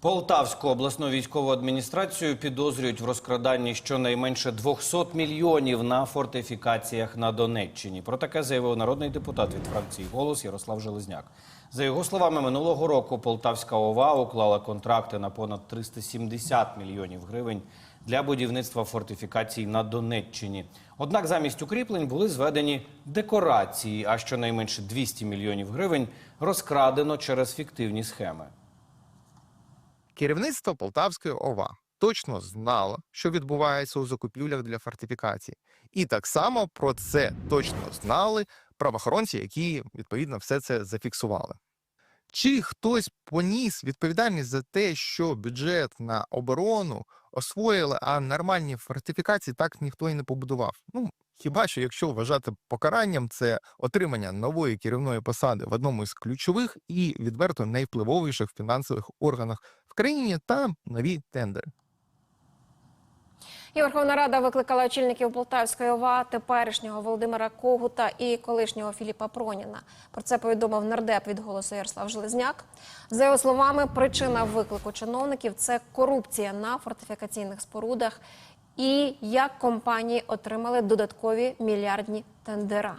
Полтавську обласну військову адміністрацію підозрюють в розкраданні щонайменше 200 мільйонів на фортифікаціях на Донеччині. Про таке заявив народний депутат від фракції «Голос» Ярослав Железняк. За його словами, минулого року Полтавська ОВА уклала контракти на понад 370 мільйонів гривень для будівництва фортифікацій на Донеччині. Однак замість укріплень були зведені декорації, а щонайменше 200 мільйонів гривень розкрадено через фіктивні схеми. Керівництво Полтавської ОВА точно знало, що відбувається у закупівлях для фортифікацій. І так само про це точно знали правоохоронці, які відповідно все це зафіксували. Чи хтось поніс відповідальність за те, що бюджет на оборону освоїли, а нормальні фортифікації так ніхто і не побудував? Ну хіба що якщо вважати покаранням, це отримання нової керівної посади в одному із ключових і відверто найвпливовіших фінансових органах в країні та нові тендери. І Верховна Рада викликала очільників Полтавської ОВА, теперішнього Володимира Когута і колишнього Філіпа Проніна. Про це повідомив нардеп від голосу Ярослав Железняк. За його словами, причина виклику чиновників це корупція на фортифікаційних спорудах і як компанії отримали додаткові мільярдні тендера.